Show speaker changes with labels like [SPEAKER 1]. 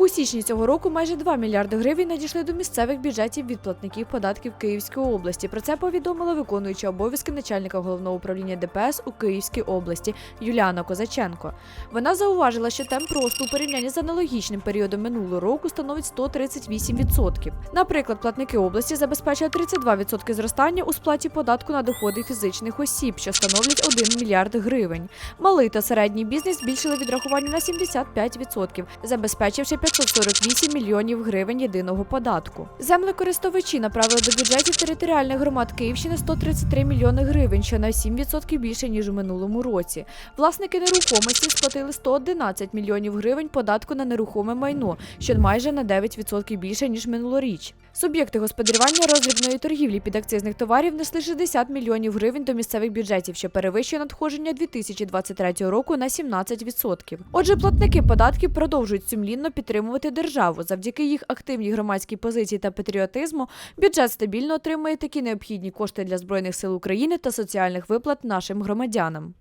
[SPEAKER 1] У січні цього року майже 2 мільярди гривень надійшли до місцевих бюджетів від платників податків Київської області. Про це повідомила виконуюча обов'язки начальника головного управління ДПС у Київській області Юліана Козаченко. Вона зауважила, що темп росту у порівнянні з аналогічним періодом минулого року становить 138%. Наприклад, платники області забезпечили 32% зростання у сплаті податку на доходи фізичних осіб, що становлять 1 мільярд гривень. Малий та середній бізнес збільшили відрахування на 75%, забезпечивши 548 мільйонів гривень єдиного податку. Землекористувачі направили до бюджетів територіальних громад Київщини 133 мільйони гривень, що на 7% більше ніж у минулому році. Власники нерухомості сплатили 111 мільйонів гривень податку на нерухоме майно, що майже на 9% більше ніж минулоріч. Суб'єкти господарювання роздрібної торгівлі підакцизних товарів несли 60 мільйонів гривень до місцевих бюджетів, що перевищує надходження 2023 року на 17%. Отже, платники податків продовжують сумлінно підтримувати державу. Завдяки їх активній громадській позиції та патріотизму бюджет стабільно отримує такі необхідні кошти для збройних сил України та соціальних виплат нашим громадянам.